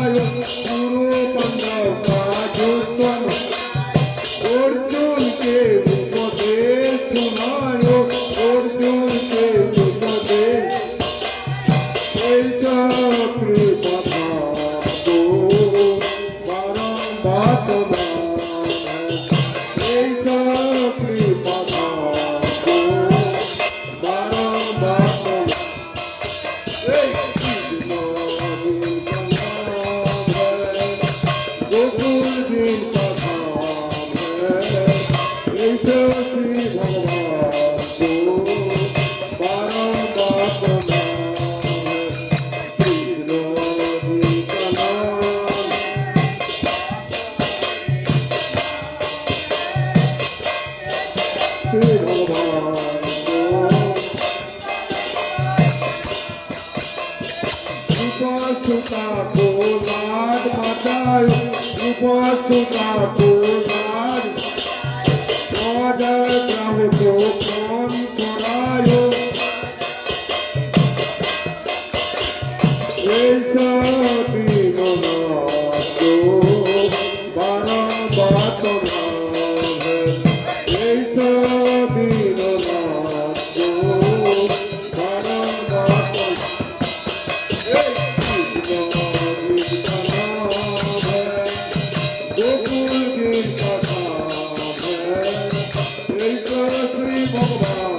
trabalho Lord.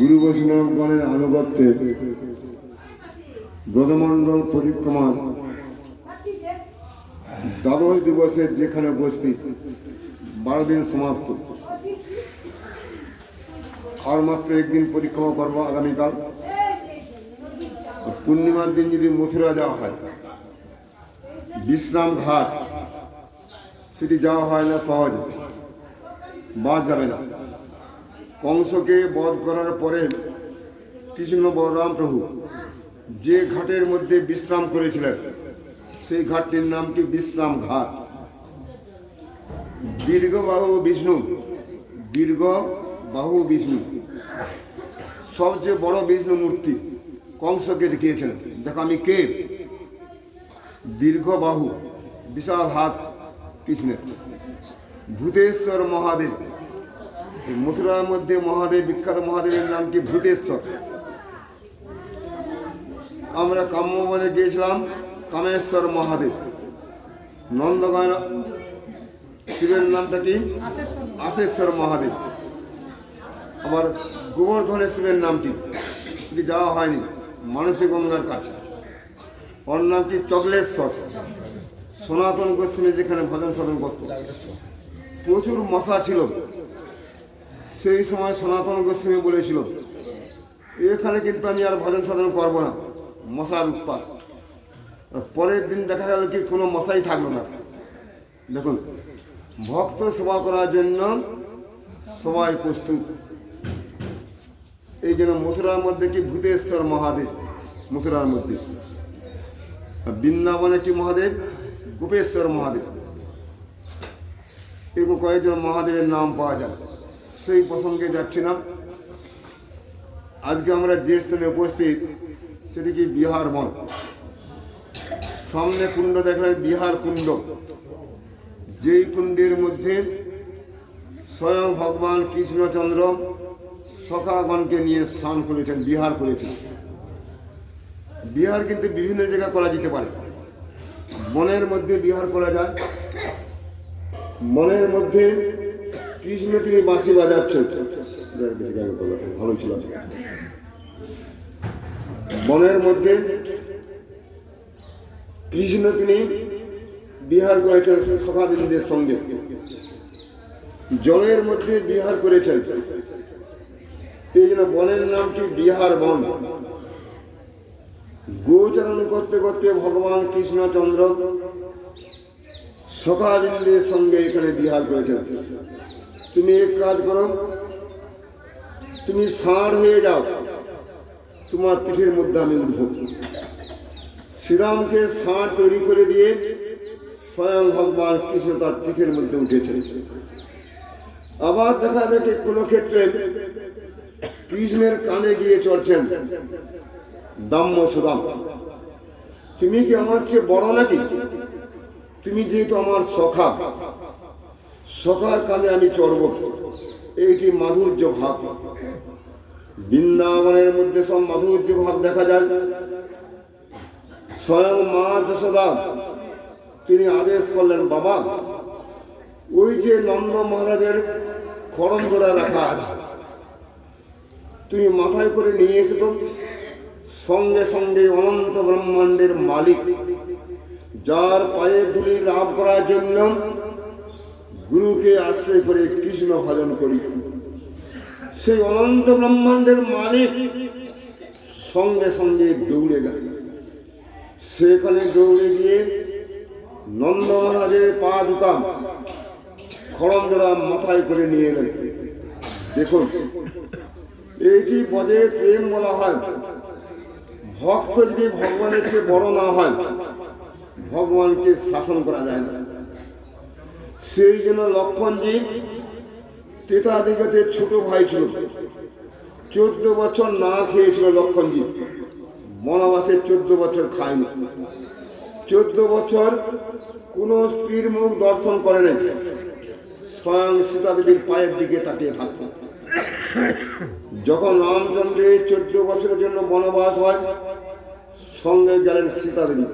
গুরু বৈষ্ণবগণের আনুগত্যে ব্রজমণ্ডল পরিক্রমার দ্বাদশ দিবসের যেখানে উপস্থিত, বারো দিন সমাপ্ত। আর মাত্র একদিন পরিক্রমা করব আগামীকাল। পূর্ণিমার দিন যদি মথুরা যাওয়া হয়, বিশ্রাম ঘাট, সেটি যাওয়া হয় না সহজে, বাস যাবে না। কংসকে বধ করার পরে কৃষ্ণ বলরাম প্রভু যে ঘাটের মধ্যে বিশ্রাম করেছিলেন, সেই ঘাটটির নাম কি বিশ্রাম ঘাট? দীর্ঘ বাহু বিষ্ণু, দীর্ঘ বাহু বিষ্ণু। সবচেয়ে বড় বিষ্ণু মূর্তি কংসকে দেখিয়েছিলেন। দেখো আমি কে? দীর্ঘ বাহু, বিশাল হাত কৃষ্ণের। ভূতেশ্বর মহাদেব। মথুরার মধ্যে মহাদেব, বিখ্যাত মহাদেবের নাম কি? ভূতেশ্বর। আমরা কাম্যবনে গিয়েছিলাম, কামেশ্বর মহাদেব। নন্দগান, শিবের নামটা কি? আশেশ্বর মহাদেব। আবার গোবর্ধনের শিবের নাম কি? এটি যাওয়া হয়নি, মানসী গঙ্গার কাছে। ওর নাম কি? চকলেশ্বর। সনাতন গোস্বামী যেখানে ভজন সাধন করত। প্রচুর মশা ছিল। সেই সময় সনাতন গোস্বামী বলেছিল, এখানে কিন্তু আমি আর ভজন সাধন করব না, মশার উৎপাত। পরের দিন দেখা গেল কি কোনো মশাই থাকল না। দেখুন, ভক্ত সেবা করার জন্য সবাই প্রস্তুত। এই জন্য মথুরার মধ্যে কি ভূতেশ্বর মহাদেব, মথুরার মধ্যে। বৃন্দাবনে কি মহাদেব, গোপেশ্বর মহাদেব। এরকম কয়েকজন মহাদেবের নাম পাওয়া যায়। সেই প্রসঙ্গে যাচ্ছিলাম। আজকে আমরা যে স্থানে উপস্থিত, সেটি কি বিহার বন সামনে কুণ্ড দেখলেন, বিহার কুণ্ড। যেই কুণ্ডের মধ্যে স্বয়ং ভগবান কৃষ্ণচন্দ্র সখাগণকে নিয়ে স্নান করেছেন, বিহার করেছেন। বিহার কিন্তু বিভিন্ন জায়গায় করা যেতে পারে। বনের মধ্যে বিহার করা যায়। মনের মধ্যে কৃষ্ণ তিনি বাঁশি বাজাচ্ছেন। ভালো ছিল। বনের মধ্যে কৃষ্ণ তিনি বিহার করেছেন সখাবিন্দুদের সঙ্গে। জলের মধ্যে বিহার করেছেন। এই জন্য বনের নামটি বিহার বন? গোচরণ করতে করতে ভগবান কৃষ্ণচন্দ্র সখাবিন্দের সঙ্গে এখানে বিহার করেছেন। তুমি এক কাজ করো। তুমি ষাঁড় হয়ে যাও। তোমার পিঠের মধ্যে আমি উঠব শ্রীরামকে ষাঁড় তৈরি করে দিয়ে স্বয়ং ভগবান কৃষ্ণ তার পিঠের মধ্যে উঠেছেন আবার দেখা যাচ্ছে কোনো ক্ষেত্রে কৃষ্ণের কানে গিয়ে চড়ছেন দাম্য সুদাম। তুমি কি আমার চেয়ে বড় নাকি? তুমি যেহেতু আমার সখা কানে আমি চড়ব এইটি মাধুর্য ভাব। বৃন্দাবনের মধ্যে সব মাধুর্য ভাব দেখা যায়। স্বয়ং মা যশোদা, তিনি আদেশ করলেন, বাবা, ওই যে নন্দ মহারাজের খরম জোড়া রাখা আছে, তুমি মাথায় করে নিয়ে এসে তো। সঙ্গে সঙ্গে অনন্ত ব্রহ্মাণ্ডের মালিক, যার পায়ে ধুলি লাভ করার জন্য গুরুকে আশ্রয় করে কৃষ্ণ ভজন করি। সেই অনন্ত ব্রহ্মাণ্ডের মালিক সঙ্গে সঙ্গে দৌড়ে গেল। সেখানে দৌড়ে গিয়ে নন্দ মহারাজের পা দুকাম খড়মজোড়া মাথায় করে নিয়ে এলেন। দেখুন এইটি পদে প্রেম বলা হয়। ভক্ত যদি ভগবানের চেয়ে বড় না হয়, ভগবানকে শাসন করা যায় না। সেই জন্য লক্ষণজি তেতা দিগতের ছোট ভাই ছিল। চোদ্দ বছর না খেয়েছিল লক্ষণজি বনবাসে চোদ্দ বছর খায়নি। চোদ্দ বছর কোনো স্ত্রীর মুখ দর্শন করে নাই। স্বয়ং সীতা দেবীর পায়ের দিকে তাকিয়ে থাকত। যখন রামচন্দ্রের চোদ্দ বছরের জন্য বনবাস হয়, সঙ্গে গেলেন সীতা দেবী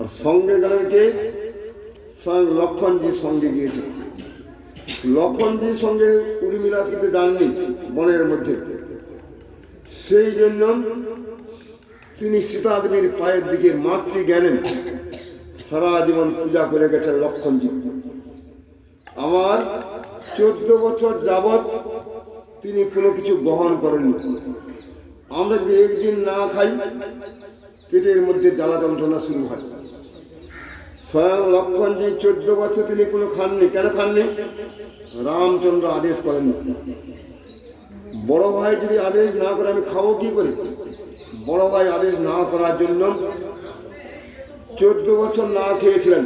আর সঙ্গে গেলেন কে? স্বয়ং লক্ষণজির সঙ্গে গিয়েছে। লক্ষণজির সঙ্গে উর্মিলা কিন্তু যাননি বনের মধ্যে। সেই জন্য তিনি সীতা দেবীর পায়ের দিকে মাতৃ জ্ঞানেন। সারা জীবন পূজা করে গেছেন লক্ষণজি। আমার চোদ্দ বছর যাবৎ তিনি কোনো কিছু গ্রহণ করেননি। আমরা যদি একদিন না খাই, পেটের মধ্যে জ্বালা যন্ত্রণা শুরু হয়। স্বয়ং লক্ষণজি চোদ্দ বছর তিনি কোনো খাননি। কেন খাননি? রামচন্দ্র আদেশ করেন। বড় ভাই যদি আদেশ না করে, আমি খাব কি করে? বড় ভাই আদেশ না করার জন্য চোদ্দ বছর না খেয়েছিলেন।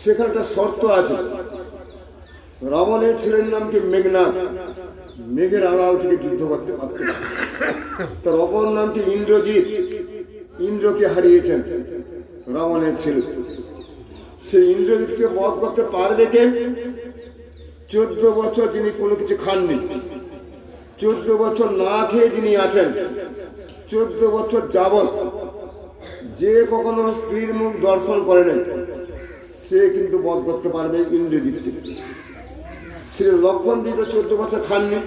সেখানে একটা শর্ত আছে। রাবণের ছেলের নাম কি মেঘনাথ মেঘের আড়াল থেকে যুদ্ধ করতে পারত তার অপর নামটি ইন্দ্রজিৎ। ইন্দ্রকে হারিয়েছেন। রাবণের ছেলে। সেই ইন্দ্রজিৎকে বধ করতে পারবে কে? চোদ্দ বছর যিনি কোনো কিছু খাননি। চোদ্দ বছর না খেয়ে যিনি আছেন, চোদ্দ বছর যাবৎ যে কখনো স্ত্রীর মুখ দর্শন করে সে কিন্তু বধ করতে পারবে ইন্দ্রজিৎকে। সে লক্ষণ দিতে চোদ্দ বছর খাননি।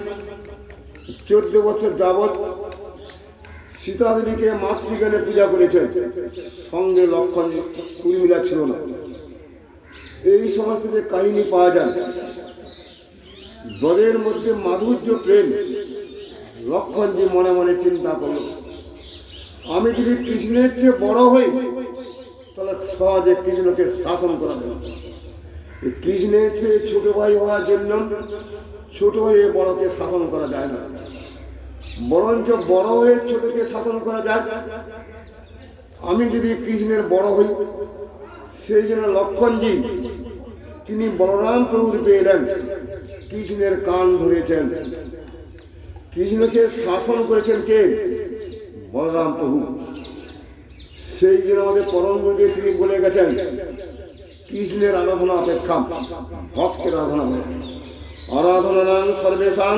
চোদ্দ বছর যাবৎ সীতা দেবীকে মাতৃজ্ঞানে পূজা করেছেন। সঙ্গে লক্ষণ উর্মিলা ছিল না। এই সমস্ত যে কাহিনী পাওয়া যায়, ব্রজের মধ্যে মাধুর্য, প্রেম, লক্ষণ যে মনে মনে চিন্তা করল। আমি যদি কৃষ্ণের চেয়ে বড় হই, তাহলে সহজে কৃষ্ণকে শাসন করা যাবে কৃষ্ণের চেয়ে ছোট ভাই হওয়ার জন্য ছোট হয়ে বড়কে শাসন করা যায় না। বরঞ্চ বড় হয়ে ছোটকে শাসন করা যায় আমি যদি কৃষ্ণের বড় হই, সেই জন্য লক্ষণজি, তিনি বলরাম প্রভুর পেলেন কৃষ্ণের কান ধরেছেন। কৃষ্ণকে শাসন করেছেন কে? বলরাম প্রভু। সেই জন্য আমাদের পরম গুরুদেব তিনি বলে গেছেন, কৃষ্ণের আরাধনা অপেক্ষা। ভক্তের আরাধনা আরাধনা নাম সর্বেশাং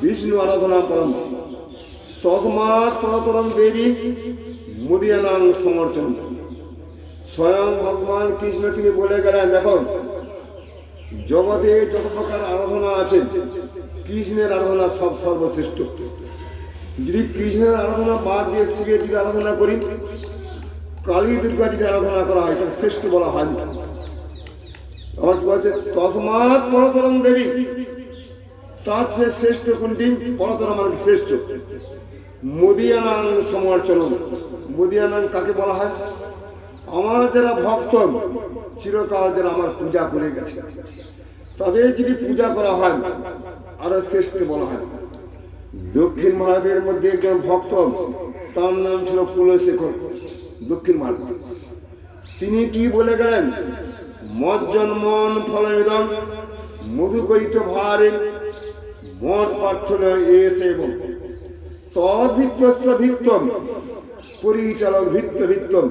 বিষ্ণু আরাধনা পরম তসমাৎ পরতরম দেবী মুদিয়ানাং সমর্থন স্বয়ং ভগবান কৃষ্ণ তিনি বলে গেলেন, দেখো, জগতে যত প্রকার আরাধনা আছে, কৃষ্ণের আরাধনা সব সর্বশ্রেষ্ঠ। যদি কৃষ্ণের আরাধনা বাদ দিয়ে শিবের যদি আরাধনা করি, কালী দুর্গা যদি আরাধনা করা হয় তাকে শ্রেষ্ঠ বলা হয়। আমার কি বলছে তসমাৎ পরতরম দেবী তার চেয়ে শ্রেষ্ঠ কোনটি? পরতরম মানে শ্রেষ্ঠ। মোদিয়ানাং সমর্চন মোদিয়ানাং কাকে বলা হয়? আমার যারা ভক্ত, চিরকাল যারা আমার পূজা করে গেছে। তাদের যদি পূজা করা হয়, আরও শ্রেষ্ঠ বলা হয়। দক্ষিণ ভারতের মধ্যে একজন ভক্ত, তার নাম ছিল কুলশেখর দক্ষিণ ভারত। তিনি কি বলে গেলেন? মত জন্মন ফলমিদম মধুকৈত ভারে মত প্রার্থনা এসে এবং তদ্ভিত্তস্য ভিত্তম পরিচালক ভিত্ত ভিত্তম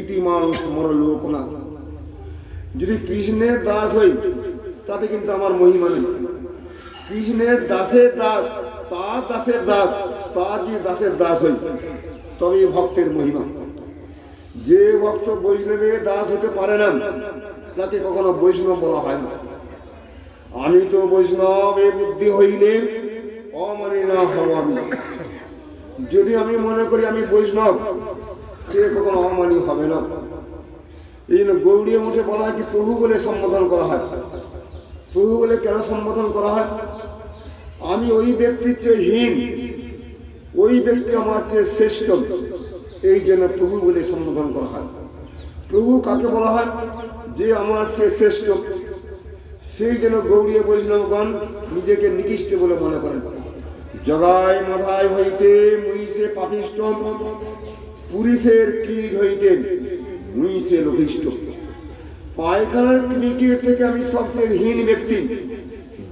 ইতিমাংস মরলোকনা যদি কৃষ্ণের দাস হই, তাতে কিন্তু আমার মহিমা নেই। কৃষ্ণের দাসের দাস, তার দাসের দাস, তার যে দাসের দাস হই তবে ভক্তের মহিমা। যে ভক্ত বৈষ্ণবের দাস হতে পারে না, তাকে কখনো বৈষ্ণব বলা হয় না। আমি তো বৈষ্ণব এ বুদ্ধি হইলে অমানি না আমি যদি আমি মনে করি আমি বৈষ্ণব, সে কখনো অমানি হবে না। এই জন্য গৌড়ীয় মুঠে বলা হয় কি, প্রভু বলে সম্বোধন করা হয়। প্রভু বলে কেন সম্বোধন করা হয়? আমি ওই ব্যক্তির চেয়ে হীন, ওই ব্যক্তি আমার চেয়ে শ্রেষ্ঠ। এই জন্য প্রভু বলে সম্বোধন করা হয়। প্রভু কাকে বলা হয়? যে আমার চেয়ে শ্রেষ্ঠ। সেই জন্য গৌরীয় বৈষ্ণবগণ নিজেকে নিকৃষ্ট বলে মনে করেন। জগায় মাধায় হইতে মুইসে পাপিষ্ট পুরুষের কীট হইতে মুইসে লঘিষ্ঠ পায়খানার ক্রিকেট থেকে আমি সবচেয়ে হীন ব্যক্তি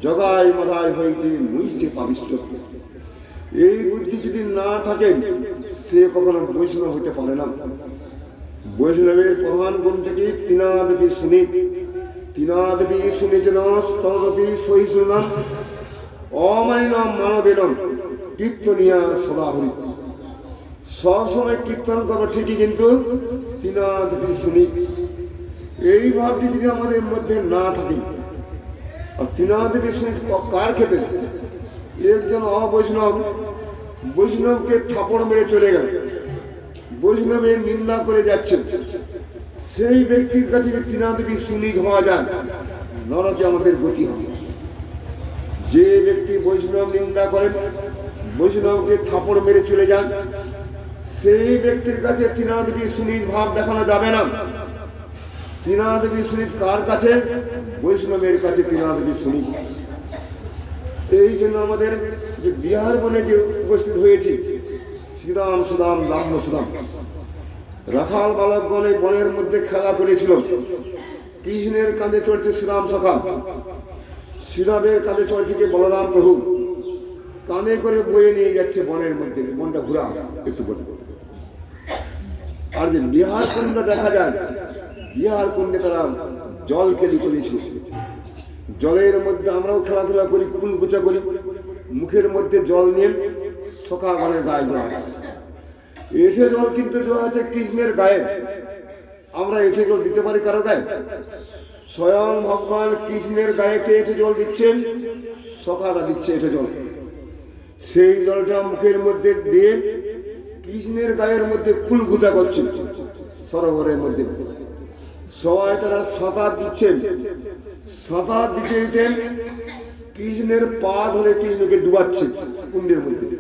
জগায় মাধায় হইতে মুইসে পাপিষ্ট এই বুদ্ধি যদি না থাকে, সে কখনো বৈষ্ণব হতে পারে না। বৈষ্ণবের প্রধান গুণ থেকে তিনাদপি সুনীত। তিনাদপি শুনেছেন স্তরপি সহিষ্ণুনাম অমানিন মানবেন কীর্তনিয়া সদাহরি। সবসময় কীর্তন করব ঠিকই, কিন্তু তিনাদপি শুনি। এই ভাবটি যদি আমাদের মধ্যে না থাকে, আর তিনাদপি শুনি কার ক্ষেত্রে? একজন অবৈষ্ণব, বৈষ্ণবকে থাপড় মেরে চলে গেল। বৈষ্ণবের নিন্দা করে যাচ্ছে। সেই ব্যক্তির কাছে যদি তৃণাদেবী সুনিধ হওয়া যায় নরকে আমাদের গতি হবে। যে ব্যক্তি বৈষ্ণব নিন্দা করেন বৈষ্ণবকে থাপড় মেরে চলে যান, সেই ব্যক্তির কাছে তৃণাদেবী সুনিধ ভাব দেখানো যাবে না। তৃণাদেবী সুনিধ কার কাছে? বৈষ্ণবের কাছে তৃণাদেবী সুনিধ এই জন্য আমাদের যে বিহার বনে যে উপস্থিত হয়েছি শ্রীরাম সুদাম রাম সুদাম রাখাল বালকগণ এই বনের মধ্যে খেলা করেছিল কৃষ্ণের কাঁধে চড়ছে শ্রীরাম সখা। শ্রীরামের কাঁধে চড়ছে কে বলরাম প্রভু। কাঁধে করে বয়ে নিয়ে যাচ্ছে বনের মধ্যে। মনটা ঘুরা। একটু বলে। আর যে বিহার কুণ্ডে দেখা যায়, বিহার কুণ্ডে তারা জল কেলি করেছিল জলের মধ্যে আমরাও খেলাধুলা করি কুল গুচা করি। মুখের মধ্যে জল নিয়ে সকালবেলার গায়ে দেওয়া এঠে জল কিন্তু দেওয়া আছে কৃষ্ণের গায়ে। আমরা এঠে জল দিতে পারি কারও গায়ে? স্বয়ং ভগবান কৃষ্ণের গায়ে কে এঠে জল দিচ্ছেন? সকালা দিচ্ছে এঠে জল। সেই জলটা মুখের মধ্যে দিয়ে কৃষ্ণের গায়ের মধ্যে কুলগুতা করছে সরোবরের মধ্যে। সবাই তারা সাঁতার দিচ্ছেন। সাঁতার দিতে দিতেন কৃষ্ণের পা ধরে কৃষ্ণকে ডুবাচ্ছে কুণ্ডের মধ্যে।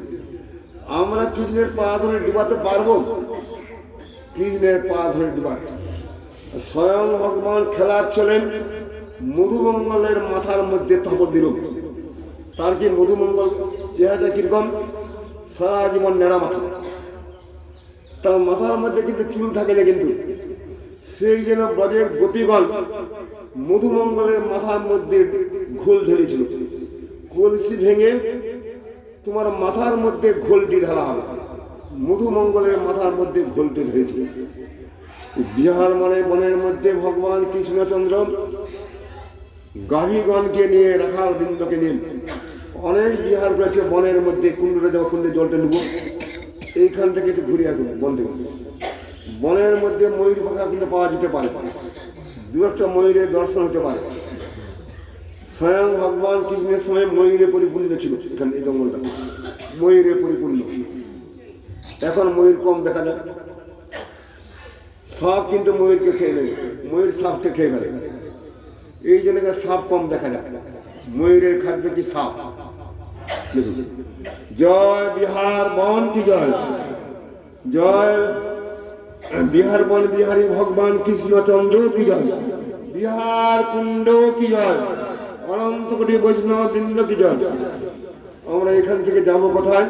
আমরা কৃষ্ণের পা ধরে ডুবাতে পারব? কৃষ্ণের পা ধরে ডুবাচ্ছে। স্বয়ং ভগবান খেলাচ্ছিলেন মধুমঙ্গলের মাথার মধ্যে থপর দিল। তার কি মধুমঙ্গল চেহারাটা কীরকম? সারা জীবন নেড়া মাথা। তার মাথার মধ্যে কিন্তু চুল থাকে না কিন্তু। সেই যেন ব্রজের গোপীগণ মধুমঙ্গলের মাথার মধ্যে ঘোল ঢেলেছিল। কলসি ভেঙে তোমার মাথার মধ্যে ঘোলটি ঢালা হবে মধুমঙ্গলের মাথার মধ্যে ঘোলটি ঢেলেছিল বিহার মানে বনের মধ্যে ভগবান কৃষ্ণচন্দ্র গাভীগণকে নিয়ে রাখাল বৃন্দকে নিয়ে অনেক বিহার করেছে বনের মধ্যে কুণ্ডে যাব, কুণ্ডে জলটা নেব। এইখান থেকে একটু ঘুরে আসব, বন থেকে। বনের মধ্যে ময়ূর পাখা কিন্তু পাওয়া যেতে পারে। দু একটা ময়ূরের দর্শন হতে পারে। স্বয়ং ভগবান কৃষ্ণের সময় ময়ূরে পরিপূর্ণ ছিল, এখানে এই জঙ্গলটা। ময়ূরে পরিপূর্ণ। এখন ময়ূর কম দেখা যায় সাপ কিন্তু ময়ূরকে খেয়ে নেবে, ময়ূর সাপকে খেয়ে ফেলে। এই জন্য সাপ কম দেখা যায় ময়ূরের খাদ্য কি সাপ? জয় বিহার বন কি জয়? জয় বিহার বন বিহারী ভগবান কৃষ্ণচন্দ্র কি জয়? বিহার কুণ্ড কি জয়? অনন্ত কোটি বৈষ্ণব বৃন্দ কি জয় আমরা এখান থেকে যাব কোথায়?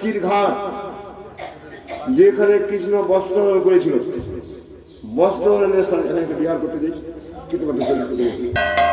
চিরঘাট, যেখানে কৃষ্ণ বস্ত্রহরণ করেছিল। স্থানে এখানে বিহার করতে যাই। কিন্তু কথা